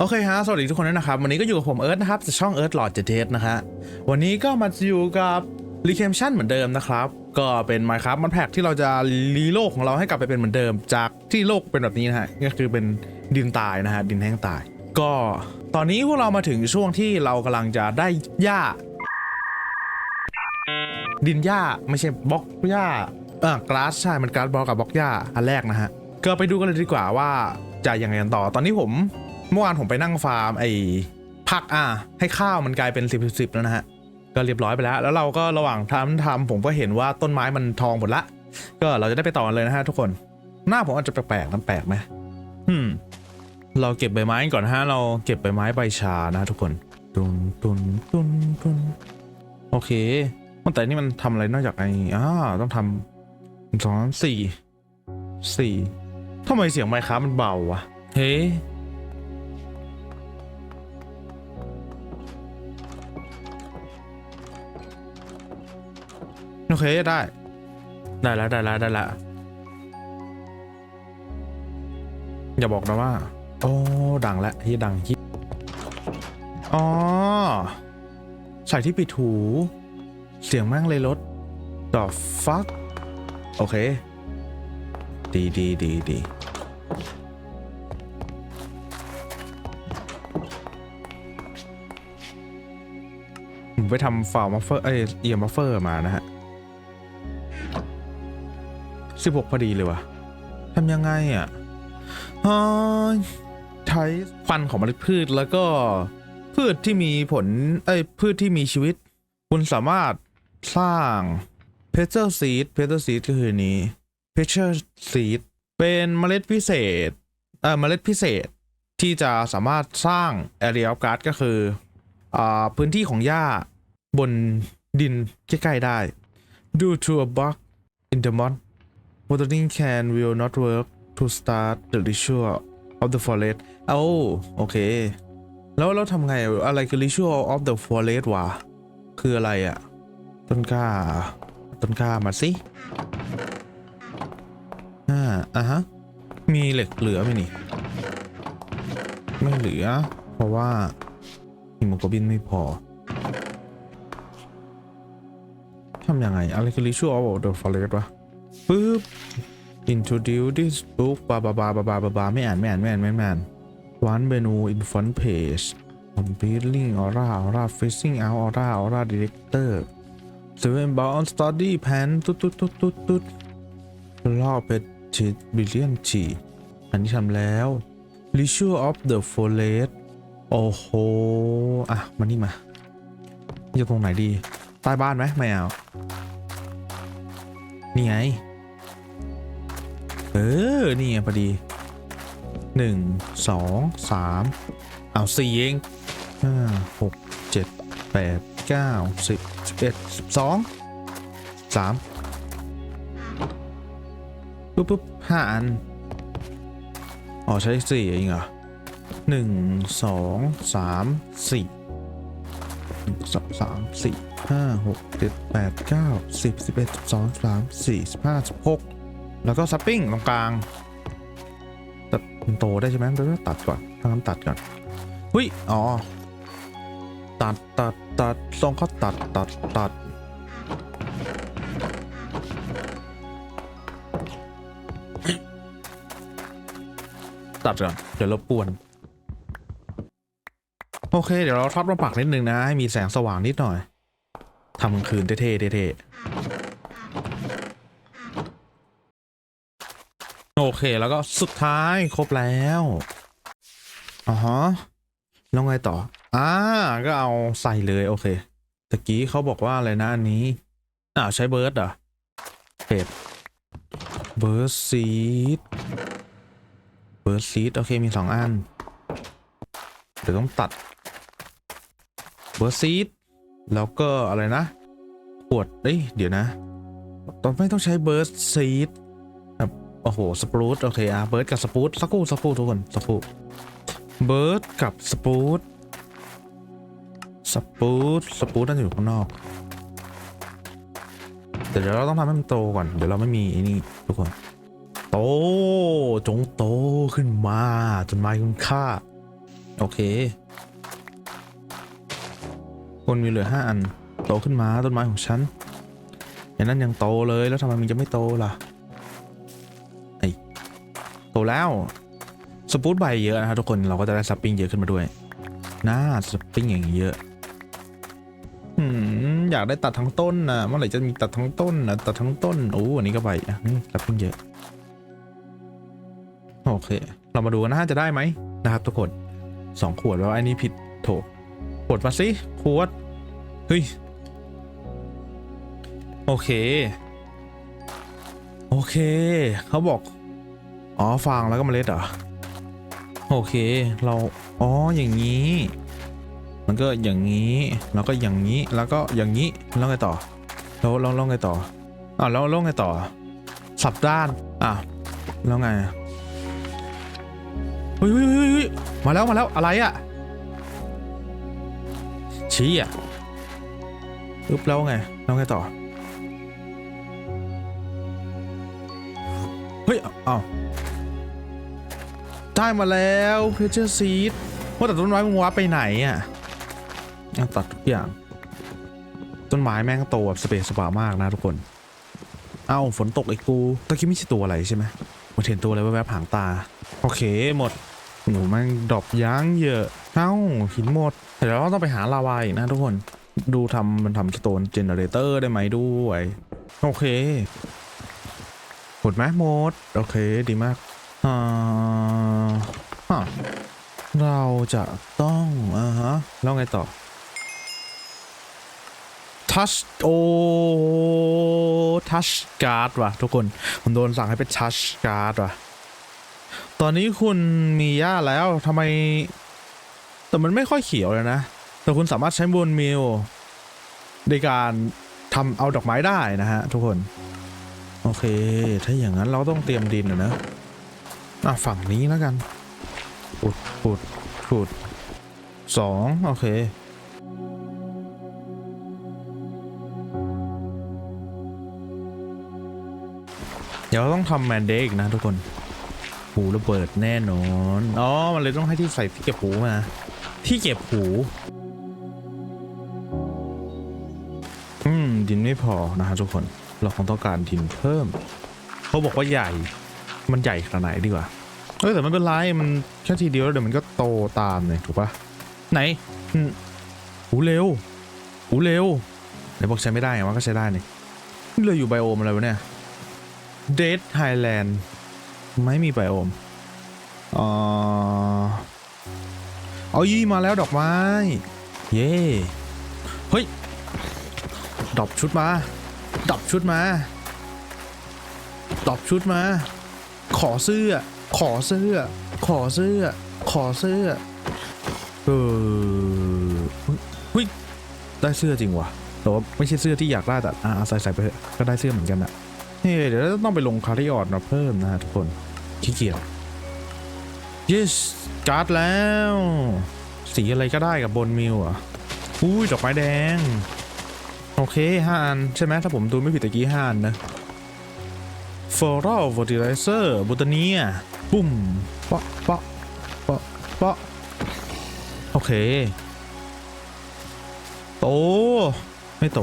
โอเคฮะ สวัสดีทุกคนด้วยนะครับ วันนี้ก็อยู่กับผมเอิร์ธนะครับจากช่องเอิร์ธหลอดเจเทสนะฮะ วันนี้ก็มาอยู่กับรีเคมชั่นเหมือนเดิมนะครับ ก็เป็น Minecraft มันแพ็กที่เราจะรีโลกของเราให้กลับไปเป็นเหมือนเดิม จากที่โลกเป็นแบบนี้นะฮะ ก็คือเป็นดินตายนะฮะ ดินแห้งตาย ก็ตอนนี้พวกเรามาถึงช่วงที่เรากำลังจะได้หญ้า ดินหญ้าไม่ใช่บล็อกหญ้าอ่ากราสใช่ มันกราสบล็อกกับบล็อกหญ้าอันแรกนะฮะ ก็ไปดูกันเลยดีกว่าว่าจะยังไงกันต่อ ตอนนี้ผม เมื่อวานผมไปนั่งฟาร์มไอ้ผักอะให้ข้าวมันกลายเป็นสิบสิบแล้วนะฮะก็เรียบร้อยไปแล้ว แล้วเราก็ระหว่างทำทำผมก็เห็นว่าต้นไม้มันทองหมดละ ก็เราจะได้ไปต่อเลยนะฮะทุกคนหน้าผมอาจจะแปลกๆน้ำแปลกไหมอืม เราเก็บใบไม้ก่อนฮะ เราเก็บใบไม้ใบชานะทุกคนตุนตุนตุนตุนโอเคแต่นี่มันทำอะไรนอกจากไอ้อ่าต้องทำสองสี่สี่ทำไมเสียงไมค์ครับมันเบาวะ เฮ้ เคได้ ได้แล้วได้แล้วได้แล้วอย่าบอกนะว่า โอ้ดังแล้วที่ดังที่อ๋อ ใส่ที่ปิดหู เสียงแม่งเลยลด the fuck โอเค ดีดีดีดีผมไปทำฟาวมัฟเฟอร์เอเอียมัฟเฟอร์มานะฮะ 16 พอดีเลยวะทำยังไงอะอ๋อใช้ควันของเมล็ดพืชแล้วก็พืชที่มีผลเอ้ยพืชที่มีชีวิต คุณสามารถสร้าง p e t r seed p e t r seed ก็คือนี้ p e t r seed เป็นเมล็ดพิเศษเอ่อเมล็ดพิเศษที่จะสามารถสร้าง area of guard ก็คืออ่าพื้นที่ของหญ้าบนดินใกล้ ๆ ได้ due to a bug in the mod watering can will not work to start the ritual of the forest เอาโอเค แล้วเราทำไงอะไรคือ ritual of the forest วะ คืออะไรอะ ต้นกล้า ต้นกล้ามาสิ อ่า อะฮะ มีเหล็กเหลือไหมนี่ ไม่เหลือ เพราะว่าฮิโมโกลบินไม่พอทำยังไง อะไรคือ ritual of the forest วะปึ๊บ introduce this book บาบาบาบาบาบาบาไม่อ่านไม่อ่านไม่อ่านไม่อ่าน one menu in front page completing aura aura facing out aura aura director seven bound study pan ตุ๊ดตุ๊ดตุ๊ดตุ๊ดตุ๊ดรอบเพชรชิดบิลเลียนจีอันนี้ทำแล้ว ritual of the forest โอ้โห อะ มานี่มาอยู่ตรงไหนดี ใต้บ้านไหมไม่เอา นี่ไง ออ นี่ไงพอดีหนึ่งสองสามเอาสี่เองห้าหกเจ็ดแปดเก้าสิบสิบเอ็ดสิบสองสามปุ๊บปุ๊บห้าอัน อ๋อ ใช้สี่เองเหรอหนึ่งสองสามสี่หนึ่งสองสามสี่ห้าหกเจ็ดแปดเก้าสิบสิบเอ็ดสิบสองสามสี่สิบห้าสิบหก แล้วก็ซับปิ้งตรงกลางตัดมันโตได้ใช่ไหมเราต้องตัดก่อนถ้างั้นตัดก่อนหุ้ยอ๋อตัดตัดตัดตรงก็ตัดตัดตัดตัดก่อนเดี๋ยวรบกวน โอเค เดี๋ยวเราทับลงปักนิดนึงนะ ให้มีแสงสว่างนิดหน่อยทำกลางคืนเท่ๆเท่ๆ โอ เคแล้วก็สุดท้ายครบแล้วอ่าฮะแล้วไงต่ออ่าก็เอาใส่เลยโอเคตะกี้เขาบอกว่าอะไรนะอันนี้อ่าวใช้เบิร์ดเหรอเป็ดเบิร์ดซีดเบิร์ดซีดโอเคมีสองอันเดี๋ยวต้องตัดเบิร์ดซีดแล้วก็อะไรนะ ขวดเอ้ยเดี๋ยวนะตอนไม่ต้องใช้เบิร์ดซีด อ้โหสปรูตโอเคอะเบิร์ดกับสปรูตสักครู่สักครู่ทุกคนสักครู่เบิร์ดกับสปรูตสปรูตสปรูตน่าจะอยู่ข้างนอกแต่เดี๋ยวเราต้องทำให้มันโตก่อน เดี๋ยวเราไม่มีไอ้นี่ทุกคน โต จงโตขึ้นมาจนไม้คุณค่า โอเค คนมีเหลือห้าอัน โตขึ้นมาต้นไม้ของฉันอย่างนั้นยังโตเลยแล้วทำไมมันจะไม่โตล่ะ โตแล้วสปูตใบเยอะนะครับทุกคนเราก็จะได้ซับปิ้งเยอะขึ้นมาด้วยน่าซับปิ้งอย่างเยอะอืมอยากได้ตัดทั้งต้นนะเมื่อไหร่จะมีตัดทั้งต้นนะตัดทั้งต้นโอ้อันนี้ก็ใบอะนี่ซับปิ้งเยอะโอเค เรามาดูกันนะจะได้ไหมนะครับทุกคนสองขวดแล้วาอันนี้ผิดโถขวดมาสิขวดเฮ้ยโอเค โอเค เขาบอก อ๋อฟางแล้วก็เมล็ดเหรอ โอเค เรา อ๋อ อย่างนี้ มันก็อย่างนี้ แล้วก็อย่างนี้ แล้วก็อย่างนี้ แล้วไงต่อ แล้วแล้วแล้วไงต่ออ่าวแล้วแล้วไงต่อ สับด้าน อะ แล้วไงเฮ้ยเฮ้ยเฮ้ยมาแล้ว มาแล้ว อะไรอะชี้อะอึ๊บแล้วไง แล้วไงต่อ เฮ้ยอ้าว ได้มาแล้วเพเจอร์ซีดว่าแต่ต้นไม้มึงวับไปไหนอะตัดทุกอย่าง ต้นไม้แม่งโตแบบสเปซสปามากนะทุกคน เอ้าฝนตกไอ้กูตะกี้ไม่ใช่ตัวอะไรใช่ไหมมันเห็นตัวอะไรแวบๆหางตา โอเคหมดหนูแม่งดรอปยั้งเยอะเอ้าหินหมดเดี๋ยวเราต้องไปหาลาวาอีกนะทุกคน ดูทำมันทำสโตนเจเนเรเตอร์ได้ไหมด้วย โอเคหมดไหมหมด โอเคดีมากอ่า ฮะเราจะต้องอ่าฮะแล้วไงต่อทัชโอทัชการ์ดว่ะทุกคน ผมโดนสั่งให้เป็นทัชการ์ดว่ะ ตอนนี้คุณมีหญ้าแล้วทำไม แต่มันไม่ค่อยเขียวเลยนะ แต่คุณสามารถใช้บนมิลในการทำเอาดอกไม้ได้นะฮะ ทุกคน โอเค ถ้าอย่างนั้นเราต้องเตรียมดินนะอะฝั่งนี้แล้วกัน ขุดขุดขุดสองโอเค เดี๋ยวต้องทำแมนเดย์อีกนะทุกคน หูระเบิดแน่นอน อ๋อ มันเลยต้องให้ที่ใส่ที่เก็บหูมา ที่เก็บหู อืม ดินไม่พอนะฮะทุกคน เราคงต้องการดินเพิ่ม เขาบอกว่าใหญ่ มันใหญ่ขนาดไหนดีกว่า เออแต่ไม่เป็นไรมันแค่ทีเดียวแล้วเดี๋ยวมันก็โตตามเลยถูกปะไหนอืมหูเร็วหูเร็วไหนบอกใช้ไม่ได้ไงวะก็ใช้ได้นี่นี่เลยอยู่ไบโอมอะไรวะเนี่ยเดดไฮแลนด์ไม่มีไบโอมอ่าเอายี่มาแล้วดอกไม้ เย่เฮ้ยดรอปชุดมาดรอปชุดมาดรอปชุดมา ขอเสื้อ ขอเสื้อ ขอเสื้อ ขอเสื้อ เออเฮ้ยได้เสื้อจริงว่ะ แต่ว่าไม่ใช่เสื้อที่อยากได้แต่อ่าใส่ใส่ไปก็ได้เสื้อเหมือนกันอะเฮ้เดี๋ยวเราต้องไปลงคาริออดมาเพิ่มนะฮะทุกคน ขี้เกียจ yes การ์ดแล้ว สีอะไรก็ได้กับบนมิวอะอุ้ยดอกไม้แดง โอเคห้าอันใช่ไหมถ้าผมดูไม่ผิดตะกี้ห้าอันนะ Floral Fertilizer บูตาเนีย ปุ่มเปาะเปาะเปาะเปาะโอเค โต ไม่โต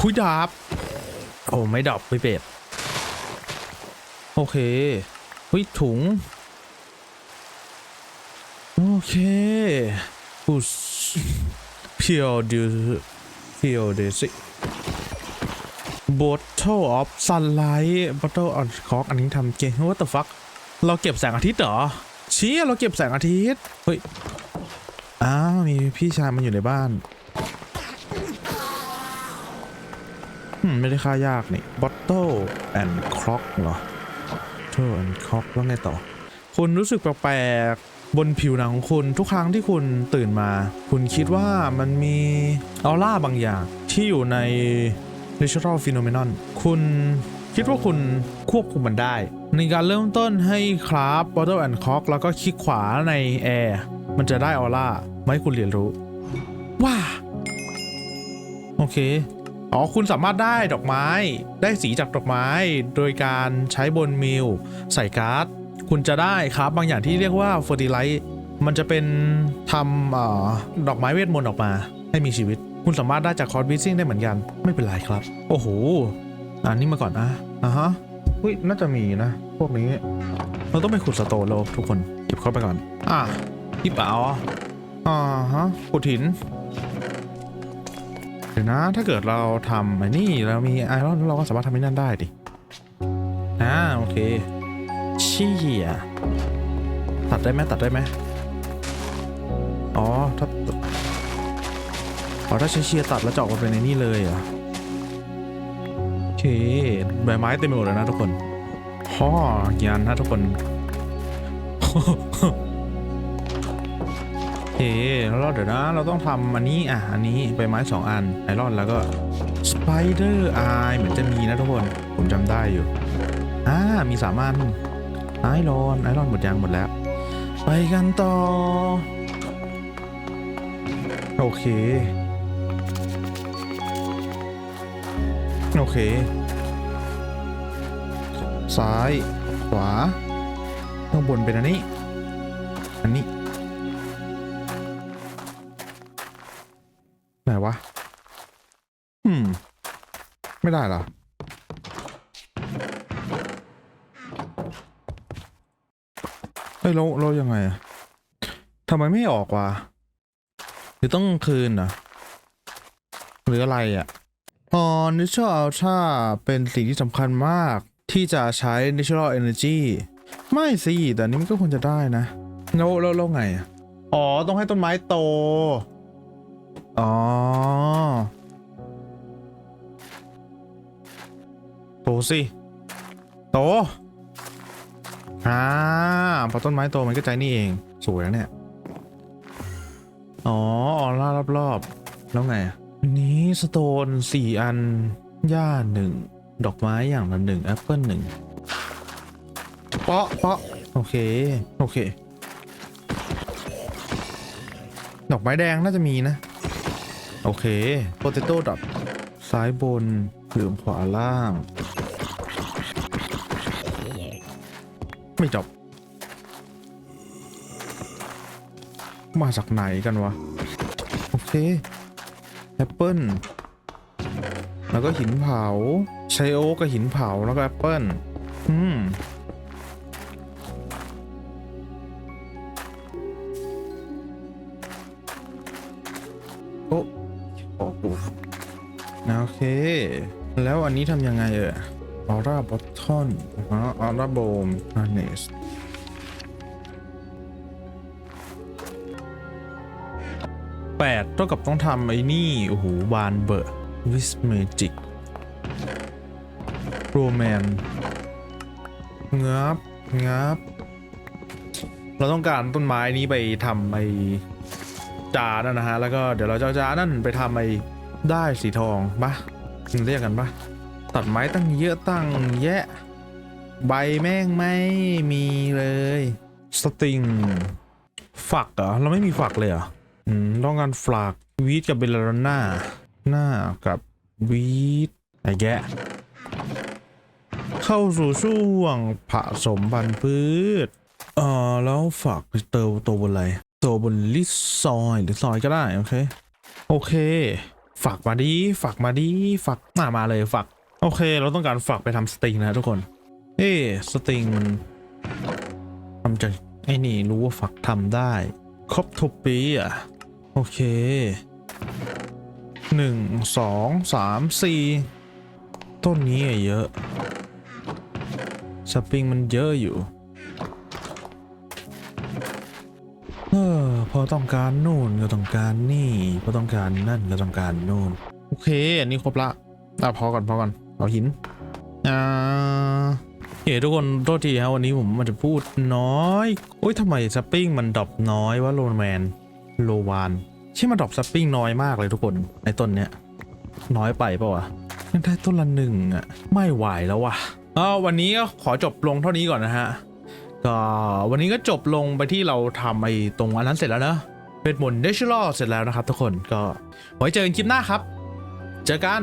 คุยดาบ โอ้ไม่ดับไม่เป็ด โอเคหุยถุง โอเคอุสเพียวดิวเพียวเดซิ Bottle of Sunlight Bottle on Cork อันนี้ทำเก่ง What the fuck เราเก็บแสงอาทิตย์เหรอชี่ยเราเก็บแสงอาทิตย์ เฮ้ย อ้าว มีพี่ชายมันอยู่ในบ้านไม่ได้ค่ายากนี่ Bottle and Clock เหรอ Bottle and Clock แล้วไงต่อ คุณรู้สึกแปลกๆบนผิวหนังของคุณทุกครั้งที่คุณตื่นมา คุณคิดว่ามันมีออร่าบางอย่างที่อยู่ใน Natural Phenomenon คุณคิดว่าคุณควบคุมมันได้ ในการเริ่มต้นให้คราฟ Bottle and Cock แล้วก็คลิกขวาใน Air มันจะได้ออร่ามาให้คุณเรียนรู้ ว้า โอเค อ๋อ คุณสามารถได้ดอกไม้ ได้สีจากดอกไม้ โดยการใช้บนมิลใส่การ์ด คุณจะได้ครับบางอย่างที่เรียกว่าเฟอร์ติไลท์มันจะเป็นทำออดอกไม้เวทมนต์ออกมาให้มีชีวิต คุณสามารถได้จากคอร์สวิซิ่งได้เหมือนกัน ไม่เป็นไรครับ โอ้โหอันนี้มาก่อนนะอะฮะอุ้ยน่าจะมีนะ พวกนี้ เราต้องไปขุดสโตนโลทุกคนเก็บเข้าไปก่อน อะพี่เป๋าอ่าฮะขุดหินเดี๋ยวนะ ถ้าเกิดเราทำไอ้นี่เรามีไอรอนเราก็สามารถทำให้นั่นได้ดิอ่าโอเคเชี่ยตัดได้ไหมตัดได้ไหมอ๋อถ้า อ๋อถ้าใช้เชียร์ตัดแล้วเจาะออกมาเป็นในนี่เลยเหรอโอเคใบไม้เต็มไปหมดเลยนะทุกคนพ่อยานนะทุกคนโอเคแล้วเราเดี๋ยวนะเราต้องทำอันนี้อะอันนี้ใบไม้สองอันไอรอนแล้วก็สไปเดอร์ไอเหมือนจะมีนะทุกคนผมจำได้อยู่อ่ามีสามอันไอรอนไอรอนหมดยังหมดแล้ว ไปกันต่อ โอเค โอเค ซ้าย ขวา ข้างบนเป็นอันนี้ อันนี้ ไหนวะ อืม ไม่ได้หรอ เฮ้ยเราเรายังไงอะทำไมไม่ออกวะ หรือต้องคืนเหรอหรืออะไรอะ อ๋อ Natural Ultra เป็นสิ่งที่สำคัญมากที่จะใช้ Natural Energy ไม่สิแต่นี้มันก็ควรจะได้นะแล้วแล้วแล้วไงอะอ๋อ ต้องให้ต้นไม้โต อ๋อ โตสิ โต อ่า พอต้นไม้โตมันก็ใจนี่เอง สวยแล้วเนี่ย อ๋อออร่ารอบๆ แล้วไงอะ นี้สโตนสี่อัน หญ้าหนึ่ง ดอกไม้อย่างละหนึ่งแอปเปิลหนึ่งเปาะเปาะโอเค โอเค ดอกไม้แดงน่าจะมีนะ โอเคโปเตโต้ดอทซ้ายบนเหลือมขวาล่าง ไม่จบ มาจากไหนกันวะ โอเค แอปเปิ้ลแล้วก็หินเผาใช้โอกับหินเผาแล้วก็แอปเปิ้ลอืมโอ้โอ้โหโอเค แล้วอันนี้ทำยังไงเอ่ยออร่าบอททอนอ๋อออร่าโบมอาเนส แปดเท่ากับต้องทำไอ้นี่ โอ้โหบานเบอร์วิสเมจิกโรแมนงับงับ เราต้องการต้นไม้นี้ไปทำไอ้จานนนะฮะ แล้วก็เดี๋ยวเราจะจานนั่นไปทำไอ้ได้สีทองปะเรียกกันปะตัดไม้ตั้งเยอะตั้งแยะ ใบแม่งไม่มีเลย สติง ฝักเหรอ เราไม่มีฝักเลยเหรอ อืมต้องการฝักวีดกับเบลลาน่าหน้ากับวีดไอ้แกะเข้าสู่ช่วงผสมพันธุ์พืชเอ่อแล้วฝักเติมตัวบนอะไรตัวบนลิซซอยหรือซอยก็ได้ โอเค โอเคฝักมาดีฝักมาดีฝักมามาเลยฝักโอเค เราต้องการฝักไปทำสตริงนะทุกคนเอ๊ะสตริงมันทำจากไอ้นี่รู้ว่าฝักทำได้ ครบทุกปีอะ โอเคหนึ่งสองสามสี่ต้นนี้อะเยอะสปริงมันเยอะอยู่เออพอต้องการนู่นก็ต้องการนี่ พอต้องการนั่นก็ต้องการนู่น โอเค อันนี้ครบละอะพอก่อนพอก่อนเอาหินอ่าเฮ้ยทุกคนโทษทีครับวันนี้ผมมันจะพูดน้อยโอ้ยทำไมสปริงมันดรอปน้อยวะโลแมน โลวานใช่มันดรอปสปริงน้อยมากเลยทุกคนในต้นเนี้ยน้อยไปเปล่าวะยังได้ต้นละหนึ่งอะไม่ไหวแล้ววะอ๋อวันนี้ก็ขอจบลงเท่านี้ก่อนนะฮะก็วันนี้ก็จบลงไปที่เราทำไอ้ตรงอันนั้นเสร็จแล้วเนอะเป็นหมุนเดชิลเสร็จแล้วนะครับทุกคนก็ไว้เจอกันคลิปหน้าครับ เจอกัน